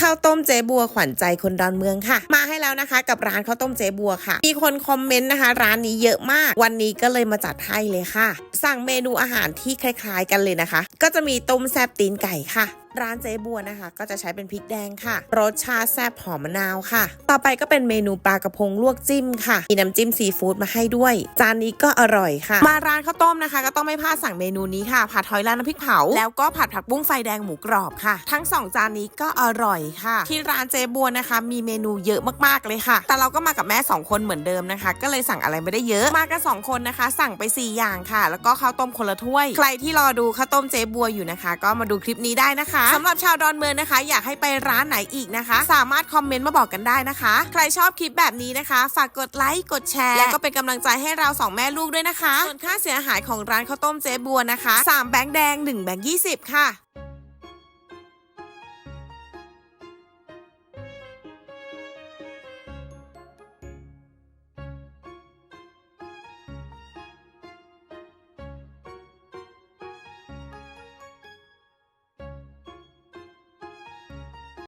ข้าวต้มเจ๊บัวขวัญใจคนดอนเมืองค่ะ มาให้แล้วนะคะ กับร้านข้าวต้มเจ๊บัวค่ะ มีคนคอมเมนต์นะคะ ร้านนี้เยอะมาก วันนี้ก็เลยมาจัดให้เลยค่ะ สั่งเมนูอาหารที่คล้าย ๆ กันเลยนะคะ ก็จะมีต้มแซบตีนไก่ค่ะ ร้านเจ๊บัวนะคะ ก็จะใช้เป็นพริกแดงค่ะ รสชาติแซ่บหอมมะนาวค่ะ ต่อไปก็เป็นเมนูปลากระพงลวกจิ้มค่ะ มีน้ำจิ้มซีฟู้ดมาให้ด้วย จานนี้ก็อร่อยค่ะ มาร้านข้าวต้มนะคะ ก็ต้องไม่พลาดสั่งเมนูนี้ค่ะ ผัดหอยลายน้ำพริกเผา แล้วก็ผัดผักบุ้งไฟแดงหมูกรอบค่ะ ทั้งสองจานนี้ก็อร่อยค่ะ ที่ร้านเจ๊บัวนะคะ มีเมนูเยอะมากๆเลยค่ะ แต่เราก็มากับแม่สองคนเหมือนเดิมนะคะ ก็เลยสั่งอะไรไม่ได้เยอะ มากันสองคนนะคะ สั่งไปสี่อย่างค่ะ แล้วก็ข้าวต้มคนละถ้วย ใครที่รอดูข้าวต้มเจ๊บัวอยู่นะคะ ก็มาดูคลิปนี้ได้นะคะสำหรับชาวดอนเมืองนะคะ อยากให้ไปร้านไหนอีกนะคะ สามารถคอมเมนต์มาบอกกันได้นะคะ ใครชอบคลิปแบบนี้นะคะ ฝากกดไลค์กดแชร์ และก็เป็นกำลังใจให้เราสองแม่ลูกด้วยนะคะ ส่วนค่าเสียหายของร้านข้าวต้มเจ๊บัวนะคะสามแบงค์แดงหนึ่งแบงค์ยี่สิบค่ะ